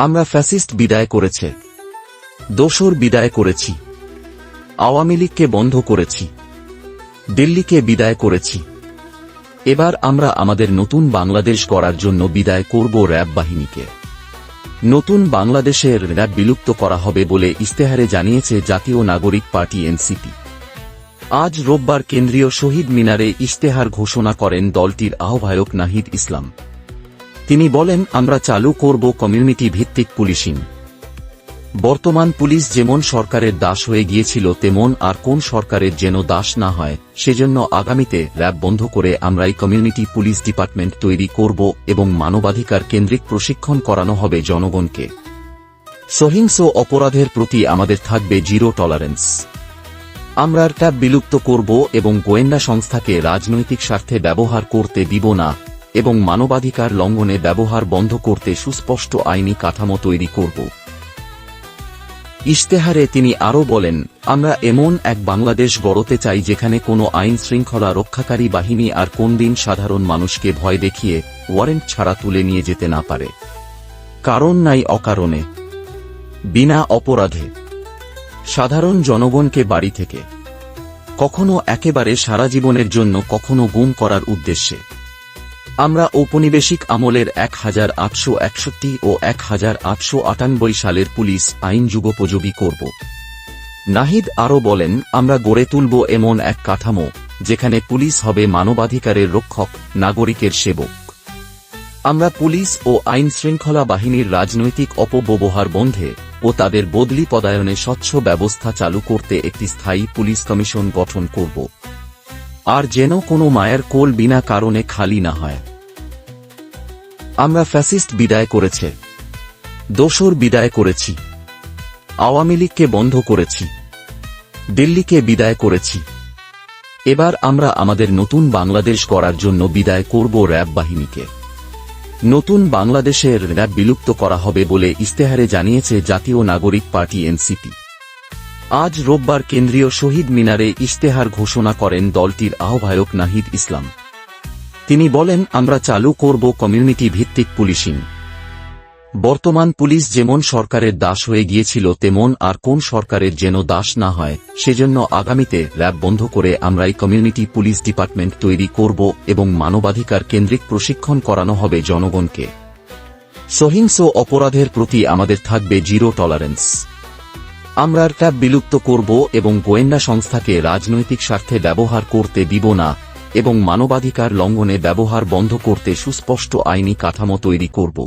আমরা ফ্যাসিস্ট বিদায় করেছে। দোসর বিদায় করেছি। আওয়ামী লীগকে বন্ধ করেছি। দিল্লিকে বিদায় করেছি। এবার আমরা আমাদের নতুন বাংলাদেশ গড়ার জন্য বিদায় করব র্যাব বাহিনীকে। নতুন বাংলাদেশের র্যাব বিলুপ্ত করা হবে বলে ইস্তেহারে জানিয়েছে জাতীয় নাগরিক পার্টি এনসিপি। আজ রোববার কেন্দ্রীয় শহীদ মিনারে ইস্তেহার ঘোষণা করেন দলটির আহ্বায়ক নাহিদ ইসলাম। তিনি বলেন, আমরা চালু করব কমিউনিটি ভিত্তিক পুলিশিং। বর্তমান পুলিশ যেমন সরকারের দাস হয়ে গিয়েছিল, তেমন আর কোন সরকারের যেন দাস না হয়, সেজন্য আগামীতে র্যাব বন্ধ করে আমরাই কমিউনিটি পুলিশ ডিপার্টমেন্ট তৈরি করব এবং মানবাধিকার কেন্দ্রিক প্রশিক্ষণ করানো হবে জনগণকে। সহিংস অপরাধের প্রতি আমাদের থাকবে জিরো টলারেন্স। আমরা ট্যাব বিলুপ্ত করব এবং গোয়েন্দা সংস্থাকে রাজনৈতিক স্বার্থে ব্যবহার করতে দিব না। এবং মানবাধিকার লঙ্ঘনে ব্যবহার বন্ধ করতে সুস্পষ্ট আইনি কাঠামো তৈরি করব। ইশতেহারে তিনি আরও বলেন, আমরা এমন এক বাংলাদেশ গড়তে চাই যেখানে কোনো আইন শৃঙ্খলা রক্ষাকারী বাহিনী আর কোন দিন সাধারণ মানুষকে ভয় দেখিয়ে ওয়ারেন্ট ছাড়া তুলে নিয়ে যেতে না পারে। কারণ নাই অকারণে। বিনা অপরাধে। সাধারণ জনগণকে বাড়ি থেকে। কখনো একেবারে সারা জীবনের জন্য কখনো গুম করার উদ্দেশ্যে। আমরা ঔপনিবেশিক আমলের এক হাজার আটশো একষট্টি ও এক হাজার আটশো আটানব্বই সালের পুলিশ আইন যুগোপযোগী করব। নাহিদ আরও বলেন, আমরা গড়ে তুলব এমন এক কাঠামো, যেখানে পুলিশ হবে মানবাধিকারের রক্ষক, নাগরিকের সেবক। আমরা পুলিশ ও আইন শৃঙ্খলা বাহিনীর রাজনৈতিক অপব্যবহার বন্ধে ও তাদের বদলি পদায়নে স্বচ্ছ ব্যবস্থা চালু করতে একটি স্থায়ী পুলিশ কমিশন গঠন করব। আর যেন কোনো মায়ের কোল বিনা কারণে খালি না হয়। আমরা ফ্যাসিস্ট বিদায় করেছে। দোসর বিদায় করেছি। আওয়ামী লীগকে বন্ধ করেছি। দিল্লিকে বিদায় করেছি। এবার আমরা আমাদের নতুন বাংলাদেশ গড়ার জন্য বিদায় করব র্যাব বাহিনীকে। নতুন বাংলাদেশের র্যাব বিলুপ্ত করা হবে বলে ইস্তেহারে জানিয়েছে জাতীয় নাগরিক পার্টি এনসিপি। আজ রোববার কেন্দ্রীয় শহীদ মিনারে ইস্তেহার ঘোষণা করেন দলটির আহ্বায়ক নাহিদ ইসলাম। তিনি বলেন, আমরা চালু করব কমিউনিটি ভিত্তিক পুলিশিং। বর্তমান পুলিশ যেমন সরকারের দাস হয়ে গিয়েছিল, তেমন আর কোন সরকারের যেন দাস না হয়, সেজন্য আগামীতে র্যাব বন্ধ করে আমরাই কমিউনিটি পুলিশ ডিপার্টমেন্ট তৈরি করব এবং মানবাধিকার কেন্দ্রিক প্রশিক্ষণ করানো হবে জনগণকে। সহিংস অপরাধের প্রতি আমাদের থাকবে জিরো টলারেন্স আমরা ট্যাব বিলুপ্ত করব এবং গোয়েন্দা সংস্থাকে রাজনৈতিক স্বার্থে ব্যবহার করতে দিব না এবং মানবাধিকার লঙ্ঘনে ব্যবহার বন্ধ করতে সুস্পষ্ট আইনি কাঠামো তৈরি করব।